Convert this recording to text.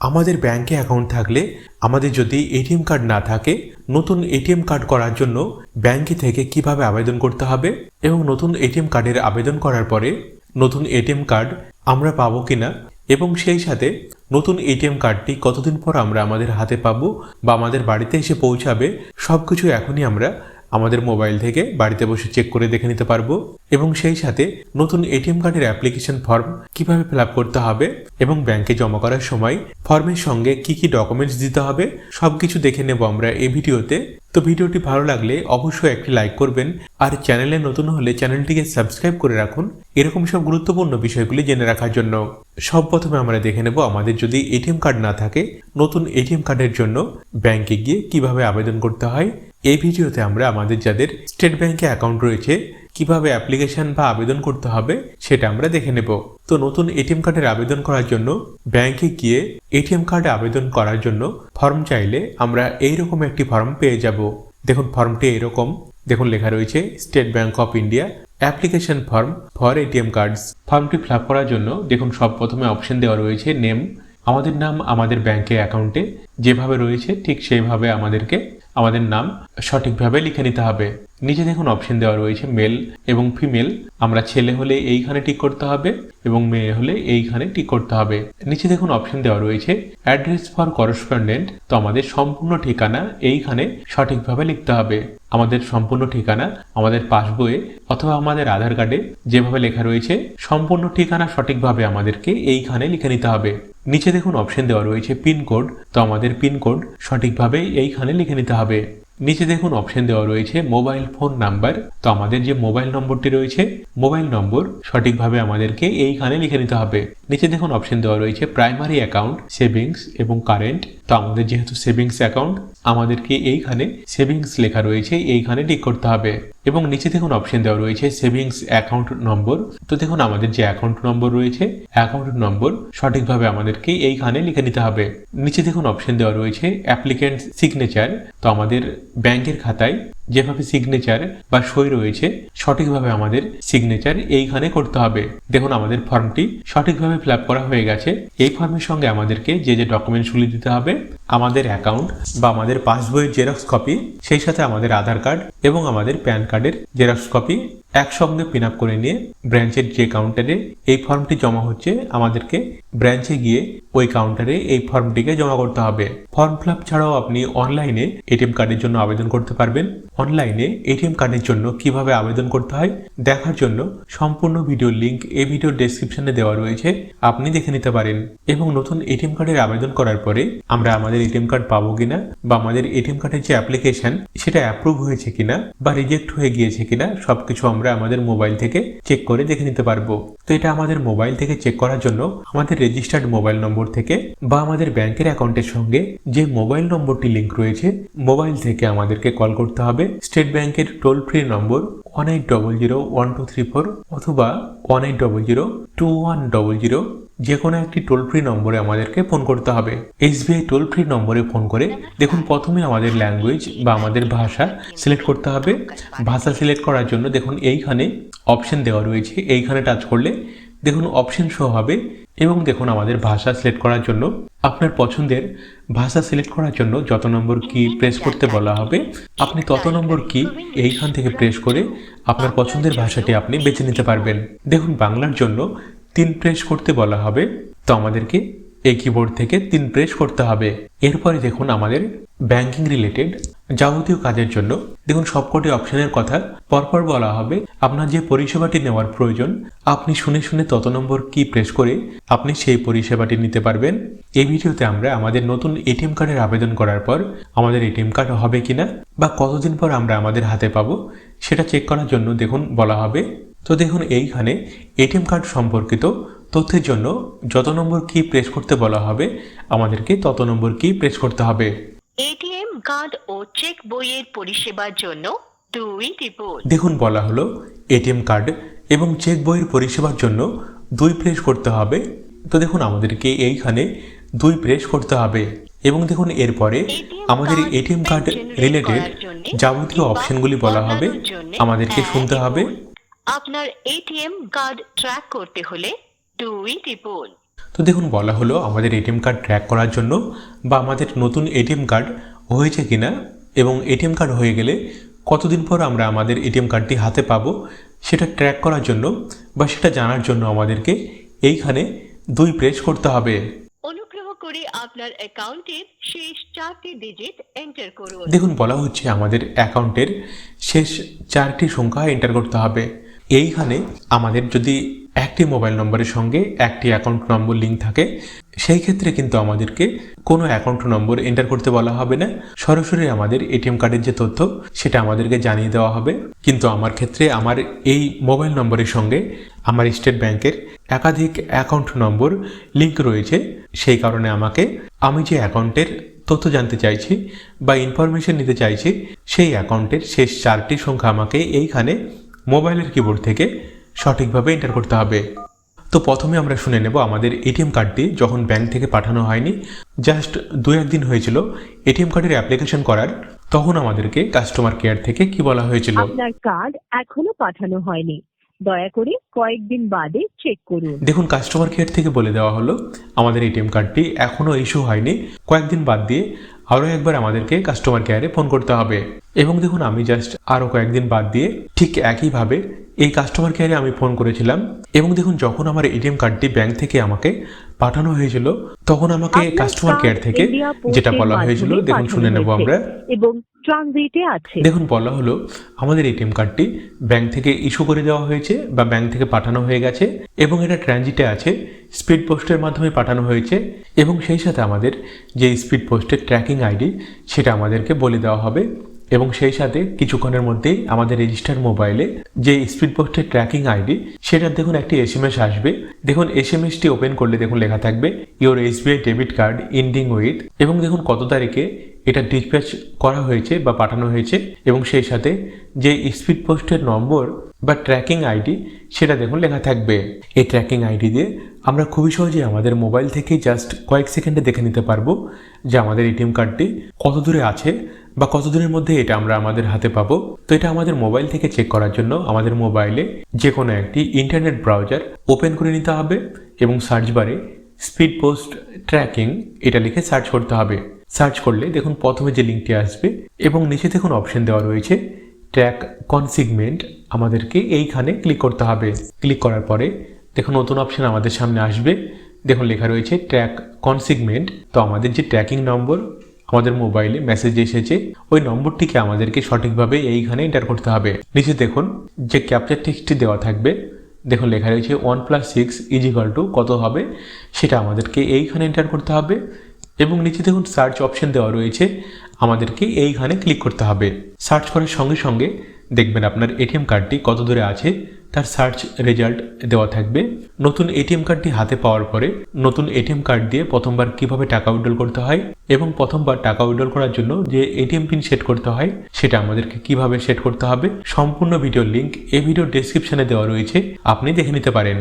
আমাদের ব্যাংকে অ্যাকাউন্ট থাকলে আমাদের যদি এটিএম কার্ড না থাকে, নতুন এটিএম কার্ড করার জন্য ব্যাংকে থেকে কীভাবে আবেদন করতে হবে এবং নতুন এটিএম কার্ডের আবেদন করার পরে নতুন এটিএম কার্ড আমরা পাবো কিনা এবং সেই সাথে নতুন এটিএম কার্ডটি কতদিন পর আমরা আমাদের হাতে পাবো বা আমাদের বাড়িতে এসে পৌঁছাবে সব কিছু এখনই আমরা আমাদের মোবাইল থেকে বাড়িতে বসে চেক করে দেখে নিতে পারব। এবং সেই সাথে নতুন এটিএম কার্ডের অ্যাপ্লিকেশন ফর্ম কীভাবে ফিল করতে হবে এবং ব্যাংকে জমা করার সময় ফর্মের সঙ্গে কি কি ডকুমেন্টস দিতে হবে সব কিছু দেখে নেব আমরা এই ভিডিওতে। তো ভিডিওটি ভালো লাগলে অবশ্যই একটি লাইক করবেন আর চ্যানেলে নতুন হলে চ্যানেলটিকে সাবস্ক্রাইব করে রাখুন। এরকম সব গুরুত্বপূর্ণ বিষয়গুলি জেনে রাখার জন্য সব প্রথমে আমরা দেখে নেব আমাদের যদি এটিএম কার্ড না থাকে, নতুন এটিএম কার্ডের জন্য ব্যাংকে গিয়ে কীভাবে আবেদন করতে হয়। এই ভিডিওতে আমরা আমাদের যাদের স্টেট ব্যাংকে অ্যাকাউন্ট রয়েছে কীভাবে অ্যাপ্লিকেশন বা আবেদন করতে হবে সেটা আমরা দেখে নেব। তো নতুন এটিএম কার্ডের আবেদন করার জন্য ব্যাংকে গিয়ে এটিএম কার্ডে আবেদন করার জন্য ফর্ম চাইলে আমরা এইরকম একটি ফর্ম পেয়ে যাব। দেখুন, ফর্মটি এরকম। দেখুন, লেখা রয়েছে State Bank of India application form for ATM cards. ফর্মটি ফিল করার জন্য দেখুন, সব প্রথমে অপশন দেওয়া রয়েছে নেম। আমাদের নাম আমাদের ব্যাংকে অ্যাকাউন্টে যেভাবে রয়েছে ঠিক সেইভাবে আমাদেরকে আমাদের নাম সঠিকভাবে লিখে নিতে হবে। নিচে দেখুন অপশন দেওয়া রয়েছে মেল এবং ফিমেল আমরা ছেলে হলে এইখানে টিক করতে হবে এবং মেয়ে হলে এইখানে টিক করতে হবে। নিচে দেখুন অপশন দেওয়া রয়েছে অ্যাড্রেস ফর করসপন্ডেন্ট তো আমাদের সম্পূর্ণ ঠিকানা এইখানে সঠিকভাবে লিখতে হবে। আমাদের সম্পূর্ণ ঠিকানা আমাদের পাসবইয়ে অথবা আমাদের আধার কার্ডে যেভাবে লেখা রয়েছে, সম্পূর্ণ ঠিকানা সঠিকভাবে আমাদেরকে এইখানে লিখে নিতে হবে। নিচে দেখুন অপশন দেওয়া রয়েছে পিনকোড তো আমাদের পিনকোড সঠিকভাবে এইখানে লিখে নিতে হবে। নিচে দেখুন অপশন দেওয়া রয়েছে মোবাইল ফোন নাম্বার তো আমাদের যে মোবাইল নম্বরটি রয়েছে মোবাইল নম্বর সঠিকভাবে আমাদেরকে এইখানে লিখে নিতে হবে। নিচে দেখুন অপশন দেওয়া রয়েছে প্রাইমারি অ্যাকাউন্ট সেভিংস এবং কারেন্ট তো আমাদের যেহেতু সেভিংস অ্যাকাউন্ট আমাদেরকে এইখানে সেভিংস লেখা রয়েছে, এইখানে টিক করতে হবে। এবং নিচে দেখুন অপশন দেওয়া রয়েছে সেভিংস অ্যাকাউন্ট নম্বর তো দেখুন আমাদের যে অ্যাকাউন্ট নম্বর রয়েছে অ্যাকাউন্ট নম্বর সঠিকভাবে আমাদেরকে এইখানে লিখে নিতে হবে। নিচে দেখুন অপশন দেওয়া রয়েছে অ্যাপ্লিকেন্ট সিগনেচার তো আমাদের ব্যাংকের খাতায় যেভাবে সিগনেচার বা সই রয়েছে, সঠিকভাবে আমাদের সিগনেচার এইখানে করতে হবে। দেখুন, আমাদের ফর্মটি সঠিকভাবে ফিল করা হয়ে গেছে। এই ফর্মের সঙ্গে আমাদেরকে যে যে ডকুমেন্টসগুলি দিতে হবে, আমাদের অ্যাকাউন্ট বা আমাদের পাসবইয়ের জেরক্স কপি সেই সাথে আমাদের আধার কার্ড এবং আমাদের প্যান কার্ডের জেরক্স কপি একসঙ্গে পিন আপ করে নিয়ে ব্রাঞ্চের যে কাউন্টারে এই ফর্মটি জমা হচ্ছে, আমাদেরকে ব্রাঞ্চে গিয়ে ওই কাউন্টারে এই ফর্মটিকে জমা করতে হবে। ফর্ম ফিল ছাড়াও আপনি অনলাইনে এটিএম কার্ডের জন্য আবেদন করতে পারবেন। অনলাইনে এটিএম কার্ডের জন্য কীভাবে আবেদন করতে হয় দেখার জন্য সম্পূর্ণ ভিডিওর লিংক এই ভিডিওর ডেসক্রিপশনে দেওয়া রয়েছে, আপনি দেখে নিতে পারেন। এবং নতুন এটিএম কার্ডের আবেদন করার পরে আমরা আমাদের এটিএম কার্ড পাবো কিনা বা আমাদের এটিএম কার্ডের যে অ্যাপ্লিকেশন সেটা অ্যাপ্রুভ হয়েছে কিনা বা রিজেক্ট হয়ে গিয়েছে কিনা, সবকিছু আমরা আমাদের মোবাইল থেকে চেক করে দেখে নিতে পারব। তো এটা আমাদের মোবাইল থেকে চেক করার জন্য আমাদের রেজিস্টার্ড মোবাইল নম্বর থেকে বা আমাদের ব্যাংকের অ্যাকাউন্টের সঙ্গে যে মোবাইল নম্বরটি লিঙ্ক রয়েছে মোবাইল থেকে আমাদেরকে কল করতে হবে। স্টেট ব্যাংকের toll free number one eight double zero one two three four অথবা one eight double zero two one double zero যে কোনো একটি টোল ফ্রি নম্বরে আমাদেরকে ফোন করতে হবে। এসবিআই টোল ফ্রি নম্বরে ফোন করে দেখুন প্রথমে আমাদের ল্যাঙ্গুয়েজ বা আমাদের ভাষা সিলেক্ট করতে হবে। ভাষা সিলেক্ট করার জন্য দেখুন এইখানে অপশন দেওয়া রয়েছে। এইখানে টাচ করলে দেখুন অপশন শো হবে এবং দেখুন আমাদের ভাষা সিলেক্ট করার জন্য আপনার পছন্দের ভাষা সিলেক্ট করার জন্য যত নম্বর কি প্রেস করতে বলা হবে, আপনি তত নম্বর কি এইখান থেকে প্রেস করে আপনার পছন্দের ভাষাটি আপনি বেছে নিতে পারবেন। দেখুন বাংলার জন্য তিন প্রেস করতে বলা হবে। তো আমাদেরকে এই কিবোর্ড থেকে তিন প্রেস করতে হবে। এরপরে দেখুন আমাদের ব্যাংকিং রিলেটেড যাবতীয় কাজের জন্য। দেখুন সবকটি অপশনের কথা। পরপর বলা হবে, আপনার যে পরিষেবাটি নেওয়ার প্রয়োজন, আপনি শুনে শুনে তত নম্বর কি প্রেস করে আপনি সেই পরিষেবাটি নিতে পারবেন। এই ভিডিওতে আমরা আমাদের নতুন এটিএম কার্ডের আবেদন করার পর আমাদের এটিএম কার্ড হবে কিনা বা কতদিন পর আমরা আমাদের হাতে পাবো, সেটা চেক করার জন্য দেখুন বলা হবে। তো দেখুন এইখানে এটিএম কার্ড সম্পর্কিত তথ্যের জন্য যত নম্বর কি প্রেস করতে বলা হবে আমাদেরকে তত নম্বর কি প্রেস করতে হবে। এটিএম কার্ড ও চেক বইয়ের পরিষেবার জন্য দুই টিপুন দেখুন বলা হলো এটিএম কার্ড এবং চেক বইয়ের পরিষেবার জন্য দুই প্রেস করতে হবে। তো দেখুন আমাদেরকে এইখানে দুই প্রেস করতে হবে। এবং দেখুন এরপরে আমাদের এটিএম কার্ড রিলেটেড যাবতীয় অপশনগুলি বলা হবে আমাদেরকে শুনতে হবে। আপনার এটিএম কার্ড ট্র্যাক করতে হলে দুই টিপুন। তো দেখুন বলা হলো আমাদের এটিএম কার্ড ট্র্যাক করার জন্য বা আমাদের নতুন এটিএম কার্ড হয়েছে কিনা এবং এটিএম কার্ড হয়ে গেলে কতদিন পর আমরা আমাদের এটিএম কার্ডটি হাতে পাবো সেটা ট্র্যাক করার জন্য বা সেটা জানার জন্য আমাদেরকে এইখানে দুই প্রেস করতে হবে। অনুগ্রহ করে আপনার অ্যাকাউন্টের শেষ চারটি ডিজিট এন্টার করুন। দেখুন বলা হচ্ছে আমাদের অ্যাকাউন্টের শেষ চারটি সংখ্যা এন্টার করতে হবে। এইখানে আমাদের যদি একটি মোবাইল নম্বরের সঙ্গে একটি অ্যাকাউন্ট নম্বর লিঙ্ক থাকে, সেই ক্ষেত্রে কিন্তু আমাদেরকে কোনো অ্যাকাউন্ট নম্বর এন্টার করতে বলা হবে না। সরাসরি আমাদের এটিএম কার্ডের যে তথ্য, সেটা আমাদেরকে জানিয়ে দেওয়া হবে। কিন্তু আমার ক্ষেত্রে আমার এই মোবাইল নম্বরের সঙ্গে আমার স্টেট ব্যাংকের একাধিক অ্যাকাউন্ট নম্বর লিঙ্ক রয়েছে। সেই কারণে আমাকে আমি যে অ্যাকাউন্টের তথ্য জানতে চাইছি বা ইনফরমেশন নিতে চাইছি, সেই অ্যাকাউন্টের শেষ চারটি সংখ্যা আমাকে এইখানে মোবাইলের কিবোর্ড থেকে সঠিকভাবে এন্টার করতে হবে। তো প্রথমে আমরা শুনে নেব আমাদের এটিএম কার্ডটি যখন ব্যাংক থেকে পাঠানো হয়নি জাস্ট দু একদিন হয়েছিল এটিএম কার্ডের অ্যাপ্লিকেশন করার তখন আমাদেরকে কাস্টমার কেয়ার থেকে কি বলা হয়েছিল? আপনার কার্ড এখনও পাঠানো হয়নি। দয়া করে কয়েকদিন বাদে চেক করুন। দেখুন কাস্টমার কেয়ার থেকে বলে দেওয়া হলো আমাদের এটিএম কার্ডটি এখনও ইস্যু হয়নি। কয়েকদিন বাদ দিয়ে আরও একবার আমাদেরকে কাস্টমার কেয়ারে ফোন করতে হবে। এবং দেখুন, আমি জাস্ট আরও কয়েকদিন বাদ দিয়ে ঠিক একইভাবে এই কাস্টমার কেয়ারে আমি ফোন করেছিলাম। এবং দেখুন, যখন আমার এটিএম কার্ডটি ব্যাংক থেকে আমাকে পাঠানো হয়েছিল তখন আমাকে কাস্টমার কেয়ার থেকে যেটা বলা হয়েছিল দেখুন শুনে নেব আমরা। এবং ট্রানজিটে আছে। দেখুন বলা হলো আমাদের এটিএম কার্ডটি ব্যাংক থেকে ইস্যু করে দেওয়া হয়েছে বা ব্যাংক থেকে পাঠানো হয়ে গেছে এবং এটা ট্রানজিটে আছে স্পিড পোস্টের মাধ্যমে পাঠানো হয়েছে এবং সেই সাথে আমাদের যে স্পিড পোস্টের ট্র্যাকিং আইডি সেটা আমাদেরকে বলে দেওয়া হবে। এবং সেই সাথে কিছুক্ষণের মধ্যেই আমাদের রেজিস্টার মোবাইলে যে স্পিড পোস্টের ট্র্যাকিং আইডি সেটার দেখুন একটি এস এম এস আসবে। দেখুন এস এম এসটি ওপেন করলে দেখুন লেখা থাকবে your SBI debit card ending with এবং দেখুন কত তারিখে এটা ডিসপ্যাচ করা হয়েছে বা পাঠানো হয়েছে এবং সেই সাথে যে স্পিড পোস্টের নম্বর বা ট্র্যাকিং আইডি সেটা দেখুন লেখা থাকবে। এই ট্র্যাকিং আইডি দিয়ে আমরা খুবই সহজে আমাদের মোবাইল থেকেই জাস্ট কয়েক সেকেন্ডে দেখে নিতে পারব যে আমাদের এটিএম কার্ডটি কত দূরে আছে বা কত দিনের মধ্যে এটা আমরা আমাদের হাতে পাবো। তো এটা আমাদের মোবাইল থেকে চেক করার জন্য আমাদের মোবাইলে যে কোনো একটি ইন্টারনেট ব্রাউজার ওপেন করে নিতে হবে এবং সার্চ বারে স্পিড পোস্ট ট্র্যাকিং এটা লিখে সার্চ করতে হবে। সার্চ করলে দেখুন প্রথমে যে লিঙ্কটি আসবে এবং নিচে দেখুন অপশন দেওয়া রয়েছে, ট্র্যাক কনসিগমেন্ট। আমাদেরকে এইখানে ক্লিক করতে হবে। ক্লিক করার পরে দেখুন নতুন অপশন আমাদের সামনে আসবে। দেখুন লেখা রয়েছে ট্র্যাক কনসিগমেন্ট। তো আমাদের যে ট্র্যাকিং নম্বর আমাদের মোবাইলে মেসেজ এসেছে, ওই নম্বরটিকে আমাদেরকে সঠিকভাবে এইখানে এন্টার করতে হবে। নিচে দেখুন যে ক্যাপচার টেক্সটটি দেওয়া থাকবে, দেখুন লেখা রয়েছে one plus six is equal two কত হবে, সেটা আমাদেরকে এইখানে এন্টার করতে হবে। এবং নিচে দেখুন সার্চ অপশন দেওয়া রয়েছে। আমাদেরকে এইখানে ক্লিক করতে হবে। সার্চ করার সঙ্গে সঙ্গে দেখবেন আপনার এটিএম কার্ডটি কত দূরে আছে, তার সার্চ রেজাল্ট দেওয়া থাকবে। নতুন এটিএম কার্ডটি হাতে পাওয়ার পরে নতুন এটিএম কার্ড দিয়ে প্রথমবার কীভাবে টাকা উইড্রল করতে হয় এবং প্রথমবার টাকা উইড্রল করার জন্য যে এটিএম পিন সেট করতে হয়, সেটা আমাদেরকে কীভাবে সেট করতে হবে, সম্পূর্ণ ভিডিওর লিঙ্ক এই ভিডিও ডেসক্রিপশনে দেওয়া রয়েছে, আপনি দেখে নিতে পারেন।